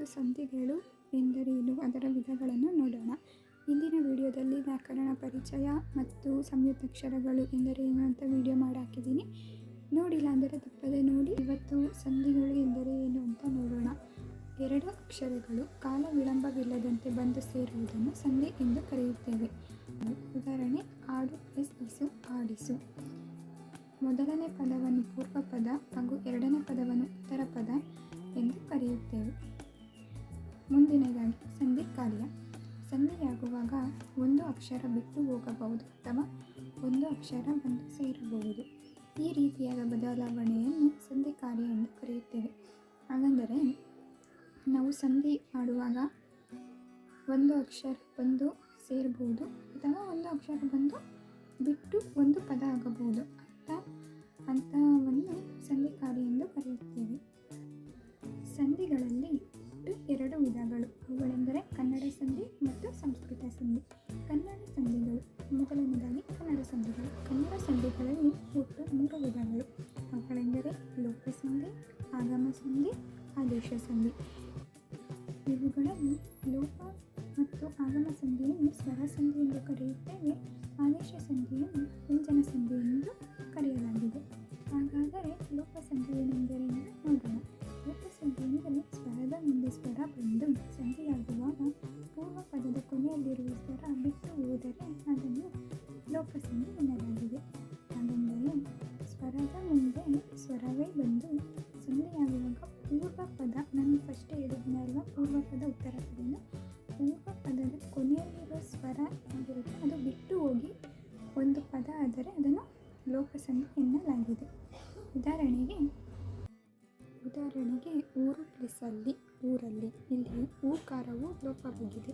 ಮತ್ತು ಸಂಧಿಗಳು ಎಂದರೇನು ಅದರ ವಿಧಗಳನ್ನು ನೋಡೋಣ. ಇಂದಿನ ವಿಡಿಯೋದಲ್ಲಿ ವ್ಯಾಕರಣ ಪರಿಚಯ ಮತ್ತು ಸಂಯುಕ್ತಾಕ್ಷರಗಳು ಎಂದರೇನು ಅಂತ ವಿಡಿಯೋ ಮಾಡಿ ಹಾಕಿದ್ದೀನಿ ನೋಡಿಲ್ಲ ಅಂದರೆ ತಪ್ಪದೆ ನೋಡಿ. ಇವತ್ತು ಸಂಧಿಗಳು ಎಂದರೆ ಏನು ಅಂತ ನೋಡೋಣ. ಎರಡು ಅಕ್ಷರಗಳು ಕಾಲ ವಿಳಂಬವಿಲ್ಲದಂತೆ ಬಂದು ಸೇರುವುದನ್ನು ಸಂಧಿ ಎಂದು ಕರೆಯುತ್ತೇವೆ. ಉದಾಹರಣೆ, ಆಡು ಪ್ಲಸ್ ಇಸು, ಆಡಿಸು. ಮೊದಲನೇ ಪದವನ್ನು ಪೂರ್ವ ಪದ ಹಾಗೂ ಎರಡನೇ ಪದವನ್ನು ಉತ್ತರ ಪದ ಎಂದು ಕರೆಯುತ್ತೇವೆ. ಮುಂದಿನದಾಗಿ ಸಂಧಿ ಕಾರ್ಯ. ಸಂಧಿಯಾಗುವಾಗ ಒಂದು ಅಕ್ಷರ ಬಿಟ್ಟು ಹೋಗಬಹುದು ಅಥವಾ ಒಂದು ಅಕ್ಷರ ಬಂದು ಸೇರಬಹುದು. ಈ ರೀತಿಯಾದ ಬದಲಾವಣೆಯನ್ನು ಸಂಧಿ ಕಾರ್ಯ ಎಂದು ಕರೆಯುತ್ತೇವೆ. ಹಾಗಂದರೆ ನಾವು ಸಂಧಿ ಮಾಡುವಾಗ ಒಂದು ಅಕ್ಷರ ಬಂದು ಸೇರಬಹುದು ಅಥವಾ ಒಂದು ಅಕ್ಷರ ಬಂದು ಬಿಟ್ಟು ಒಂದು ಪದ ಆಗಬಹುದು ಅಂತ ಅಂತವನ್ನು ಸಂಧಿ ಕಾರ್ಯ ಎಂದು ಕರೆಯುತ್ತೇವೆ. ಸಂಧಿಗಳಲ್ಲಿ ಆಗಮ ಸಂಧಿ, ಆದೇಶ ಸಂಧಿ. ಇವುಗಳಲ್ಲಿ ಲೋಪ ಮತ್ತು ಆಗಮ ಸಂಧಿಯನ್ನು ಸ್ವರ ಸಂಧಿ ಎಂದು ಕರೆಯುತ್ತೇವೆ. ಆದೇಶ ಸಂಧಿಯನ್ನು ವ್ಯಂಜನ ಸಂಧಿ ಎಂದು ಕರೆಯಲಾಗಿದೆ. ಹಾಗಾದರೆ ಲೋಪ ಸಂಧಿ ಏನೆಂದರೆಂದು ನೋಡೋಣ. ಲೋಪ ಸಂಧಿ ಎಂದರೆ ಸ್ವರದ ಮುಂದೆ ಸ್ವರ ಬಂದು ಸಂಧಿಯಾಗುವಾಗ ಪೂರ್ವ ಪದದ ಕೊನೆಯಲ್ಲಿರುವ ಸ್ವರ ಬಿಟ್ಟು ಹೋದರೆ ಅದನ್ನು ಲೋಪ ಸಂಧಿ ಎನ್ನಲಾಗಿದೆ. ಹಾಗೆಂದರೆ ಸ್ವರದ ಮುಂದೆ ಸ್ವರವೇ ಬಂದು ಪೂರ್ವ ಪದ ನಾನು ಫಸ್ಟ್ ಹೇಳಿದ್ನಲ್ವ ಪೂರ್ವ ಪದ ಉತ್ತರ ಪದನ ಪೂರ್ವ ಪದದ ಕೊನೆಯಲ್ಲಿರೋ ಸ್ವರ ಆಗಿರುತ್ತೆ. ಅದು ಬಿಟ್ಟು ಹೋಗಿ ಒಂದು ಪದ ಆದರೆ ಅದನ್ನು ಲೋಕಸಂಧಿ ಎನ್ನಲಾಗಿದೆ. ಉದಾಹರಣೆಗೆ ಉದಾಹರಣೆಗೆ ಊರು ಪ್ಲಸ್ ಅಲ್ಲಿ ಊರಲ್ಲಿ, ಇಲ್ಲಿ ಊಕಾರವು ಲೋಪವಾಗಿದೆ.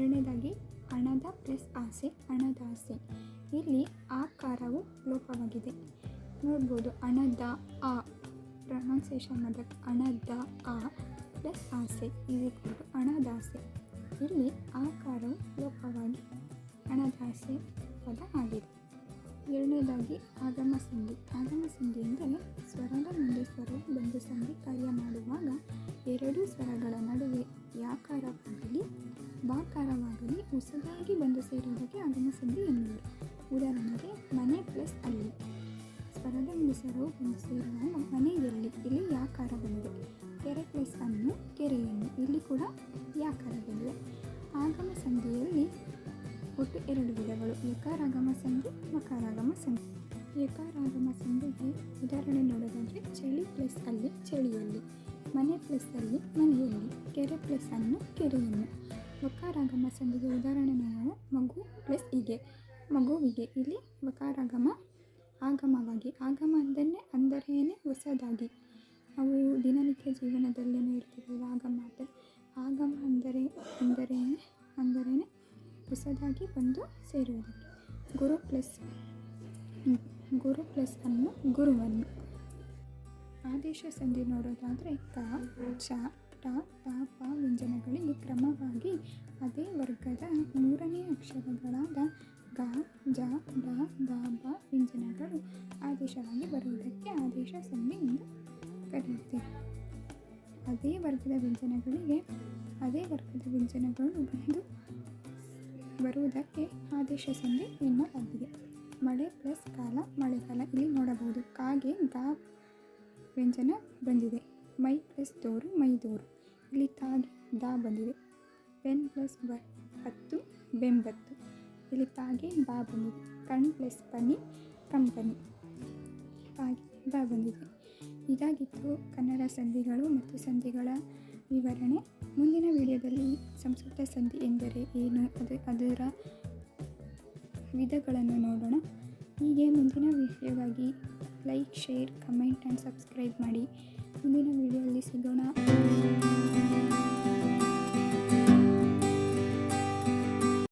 ಎರಡನೇದಾಗಿ, ಹಣದ ಪ್ಲಸ್ ಆಸೆ, ಹಣದ ಆಸೆ. ಇಲ್ಲಿ ಆಕಾರವು ಲೋಪವಾಗಿದೆ. ನೋಡ್ಬೋದು, ಹಣದ, ಆ ಪ್ರೊನೌನ್ಸಿಯೇಷನ್ ಮಾಡಬೇಕು ಹಣದ ಆ ಪ್ಲಸ್ ಆಸೆ. ಇದು ಹಣದಾಸೆ ಇಲ್ಲಿ ಆಕಾರವು ಲೋಪವಾಗಿ ಹಣದಾಸೆ ಪದ ಆಗಿದೆ. ಎರಡನೇದಾಗಿ ಆಗಮ ಸಂಧಿ. ಆಗಮ ಸಂಧಿ ಎಂದರೆ ಸ್ವರದ ಮುಂದೆ ಸ್ವರವು ಬಂದು ಸಂಧಿ ಕಾರ್ಯ ಮಾಡುವಾಗ ಎರಡೂ ಸ್ವರಗಳ ನಡುವೆ ಯಾಕಾರವಾಗಲಿ ಬಾಕಾರವಾಗಲಿ, ಹೊಸದಾಗಿ ಬಂದು ಸೇರುವುದಕ್ಕೆ ಆಗಮ ಸಂಧಿ ಎನ್ನುವರು. ಉದಾಹರಣೆಗೆ ಸ್ವರವು ಬಂದು ಮನೆಯಲ್ಲಿ ಇಲ್ಲಿ ಯಾಕಾರ ಬಂದಿದೆ ಕೆರೆ ಪ್ಲಸ್ ಅನ್ನು, ಕೆರೆಯನ್ನು ಇಲ್ಲಿ ಕೂಡ ಯಾಕಾರ ಬಂದಿದೆ ಆಗಮ ಸಂಧಿಯಲ್ಲಿ ಒಟ್ಟು ಎರಡು ವಿಧಗಳು. ಯಕಾರಾಗಮ ಸಂಧಿ, ಮಕಾರಾಗಮ ಸಂಧಿ. ಯಕಾರಾಗಮ ಸಂಧಿಗೆ ಉದಾಹರಣೆ ನೋಡೋದಾದರೆ, ಚಳಿ ಪ್ಲಸ್ ಅಲ್ಲಿ, ಚಳಿಯಲ್ಲಿ, ಮನೆ ಪ್ಲಸ್ ಅಲ್ಲಿ, ಮನೆಯಲ್ಲಿ, ಕೆರೆ ಪ್ಲಸ್ ಅನ್ನು, ಕೆರೆಯನ್ನು. ವಕಾರಾಗಮ ಸಂಧಿಗೆ ಉದಾಹರಣೆ ನಾವು ಮಗು ಪ್ಲಸ್ ಹೀಗೆ. ಮಗುವಿಗೆ ಇಲ್ಲಿ ವಕಾರಾಗಮ ಆಗಮವಾಗಿ. ಆಗಮ ಅಂದರೆ ಅಂದರೇನೆ ಹೊಸದಾಗಿ. ನಾವು ದಿನನಿತ್ಯ ಜೀವನದಲ್ಲೇನೋ ಇರ್ತೀವಲ್ವ ಆಗಮ ಅಂದರೆ ಆಗಮ ಅಂದರೆ ಎಂದರೇನೆ ಅಂದರೇನೆ ಹೊಸದಾಗಿ ಬಂದು ಸೇರುವುದಕ್ಕೆ. ಗುರು ಪ್ಲಸ್ ಗುರು ಪ್ಲಸ್ ಅನ್ನು ಗುರುವನ್ನು. ಆದೇಶ ಸಂಧಿ ನೋಡೋದಾದರೆ ಕ, ಚ ಟ ತ ಪ ವ್ಯಂಜನಗಳಿಗೆ ಕ್ರಮವಾಗಿ ಅದೇ ವರ್ಗದ ಮೂರನೇ ಅಕ್ಷರಗಳಾದ ಗ ಜ ಡ ದ, ಬ ವ್ಯಂಜನಗಳು ಆದೇಶವಾಗಿ ಬರುವುದಕ್ಕೆ ಆದೇಶ ಸಂಧಿ ಎಂದು ಕರೆಯುತ್ತೇವೆ ಅದೇ ವರ್ಗದ ವ್ಯಂಜನಗಳಿಗೆ, ಅದೇ ವರ್ಗದ ವ್ಯಂಜನಗಳು ಬಂದು ಬರುವುದಕ್ಕೆ ಆದೇಶ ಸಂಧಿ ಎನ್ನಲಾಗಿದೆ. ಮಳೆ ಪ್ಲಸ್ ಕಾಲ, ಮಳೆಗಾಲ ಇಲ್ಲಿ ನೋಡಬಹುದು. ಕಾಗೆ ಗಾ ವ್ಯಂಜನ ಬಂದಿದೆ. ಮೈ ಪ್ಲಸ್ ದೋರು ಮೈದೋರು ಇಲ್ಲಿ ತಾಗೆ ದ ಬಂದಿದೆ. ಪೆನ್ ಪ್ಲಸ್ ಬ, ಹತ್ತು, ಬೆಂಬತ್ತು. ಇಲ್ಲಿ ತಾಗೆ ಬಾ ಬಂದಿದೆ ಕಣ್ ಪ್ಲಸ್ ಬನ್ನಿ ಕಂಪನಿ ಹಾಗೆ ಬಾ ಬಂದಿದೆ ಇದಾಗಿತ್ತು ಕನ್ನಡ ಸಂಧಿಗಳು ಮತ್ತು ಸಂಧಿಗಳ ವಿವರಣೆ. ಮುಂದಿನ ವಿಡಿಯೋದಲ್ಲಿ ಸಂಸ್ಕೃತ ಸಂಧಿ ಎಂದರೆ ಏನು? ಅದು, ಅದರ ವಿಧಗಳನ್ನು ನೋಡೋಣ. ಹೀಗೆ ಮುಂದಿನ ವಿಡಿಯೋಗಾಗಿ like, share, comment and subscribe ಮಾಡಿ. ಮುಂದಿನ ವಿಡಿಯೋದಲ್ಲಿ ಸಿಗೋಣ.